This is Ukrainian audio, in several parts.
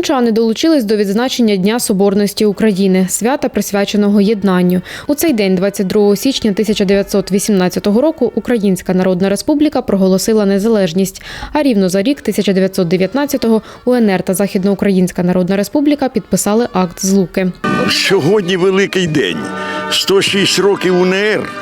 Сумчани долучились до відзначення Дня Соборності України, свята присвяченого єднанню. У цей день, 22 січня 1918 року, Українська Народна Республіка проголосила незалежність. А рівно за рік, 1919-го, УНР та Західноукраїнська Народна Республіка підписали акт злуки. Сьогодні великий день. 106 років УНР,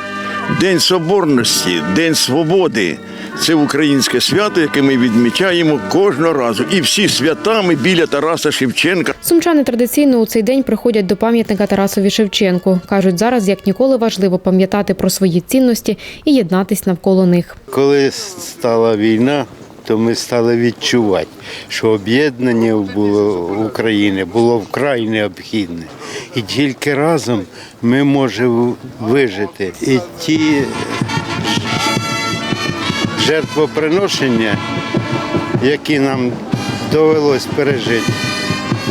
День Соборності, День Свободи. Це українське свято, яке ми відмічаємо кожного разу. І всі святами біля Тараса Шевченка. Сумчани традиційно у цей день приходять до пам'ятника Тарасові Шевченку. кажуть, зараз як ніколи важливо пам'ятати про свої цінності і єднатись навколо них. Коли стала війна, то ми стали відчувати, що об'єднання було України було вкрай необхідне. І тільки разом ми можемо вижити. І ті жертвоприношення, які нам довелось пережити,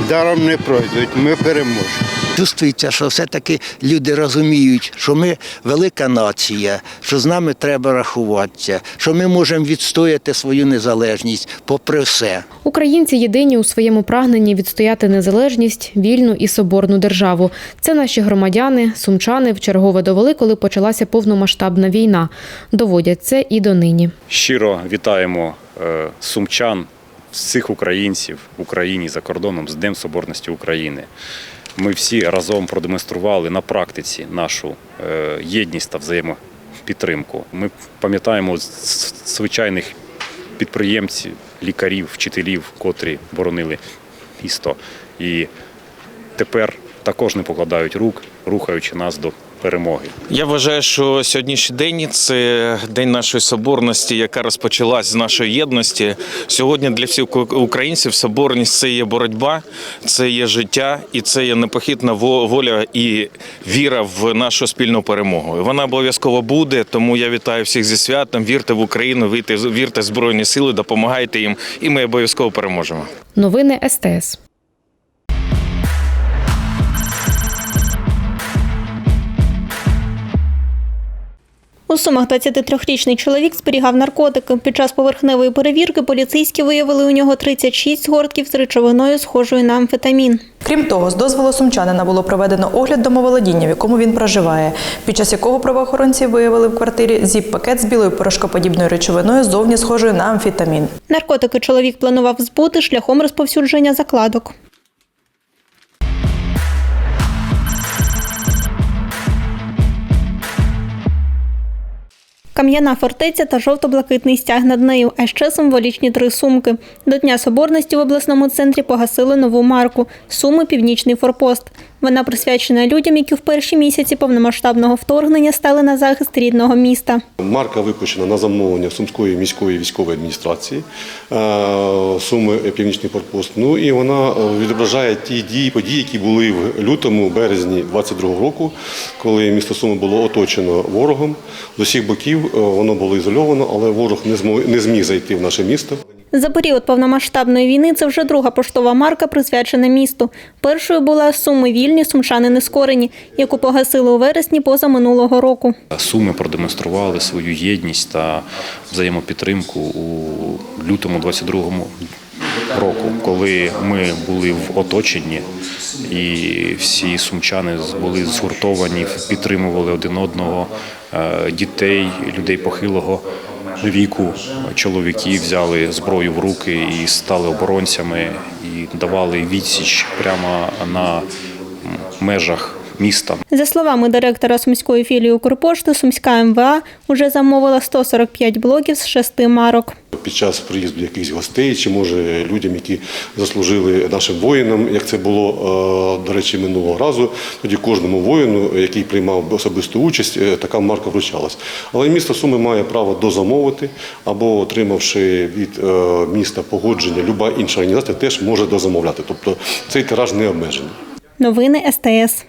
даром не пройдуть, ми переможемо. Чувствується, що все-таки люди розуміють, що ми велика нація, що з нами треба рахуватися, що ми можемо відстояти свою незалежність попри все. Українці єдині у своєму прагненні відстояти незалежність, вільну і соборну державу. Це наші громадяни, сумчани вчергове довели, коли почалася повномасштабна війна. Доводять це і донині. Щиро вітаємо е, сумчан, всіх українців в Україні за кордоном з Днем Соборності України. Ми всі разом продемонстрували на практиці нашу е, єдність та взаємопідтримку. Ми пам'ятаємо звичайних підприємців, лікарів, вчителів, котрі боронили місто. І тепер також не покладають рук, рухаючи нас до перемоги. Я вважаю, що сьогоднішній день це день нашої соборності, яка розпочалась з нашої єдності. Сьогодні для всіх українців соборність це є боротьба, це є життя і це є непохитна во- воля і віра в нашу спільну перемогу. Вона обов'язково буде. Тому я вітаю всіх зі святом. Вірте в Україну, вірте, вірте в збройні сили, допомагайте їм, і ми обов'язково переможемо. Новини СТС. У Сумах 23-річний чоловік зберігав наркотики. Під час поверхневої перевірки поліцейські виявили у нього 36 гортків з речовиною, схожою на амфетамін. Крім того, з дозволу сумчанина було проведено огляд домоволодіння, в якому він проживає, під час якого правоохоронці виявили в квартирі зіп-пакет з білою порошкоподібною речовиною, зовні схожою на амфетамін. Наркотики чоловік планував збути шляхом розповсюдження закладок. Кам'яна фортеця та жовто-блакитний стяг над нею, а ще символічні три сумки. До Дня Соборності в обласному центрі погасили нову марку Суми Північний форпост. Вона присвячена людям, які в перші місяці повномасштабного вторгнення стали на захист рідного міста. Марка випущена на замовлення Сумської міської військової адміністрації е, Суми Північний Форпост. Ну і вона е, відображає ті дії, події, які були в лютому, березні 22 року, коли місто Суми було оточено ворогом. З усіх боків е, воно було ізольовано, але ворог не зміг зайти в наше місто. За період повномасштабної війни це вже друга поштова марка, присвячена місту. Першою була суми вільні, сумчани нескорені, яку погасили у вересні позаминулого року. Суми продемонстрували свою єдність та взаємопідтримку у лютому 22-му року, коли ми були в оточенні, і всі сумчани були згуртовані, підтримували один одного, е, дітей, людей похилого віку, чоловіки взяли зброю в руки і стали оборонцями, і давали відсіч прямо на межах міста. За словами директора сумської філії Укрпошти, сумська МВА вже замовила 145 блоків з шести марок. Під час приїзду якихось гостей, чи може людям, які заслужили нашим воїнам, як це було е, до речі минулого разу. Тоді кожному воїну, який приймав особисту участь, е, така марка вручалась. Але місто Суми має право дозамовити або отримавши від е, міста погодження, люба інша організація теж може дозамовляти. Тобто цей тираж не обмежений. Новини СТС.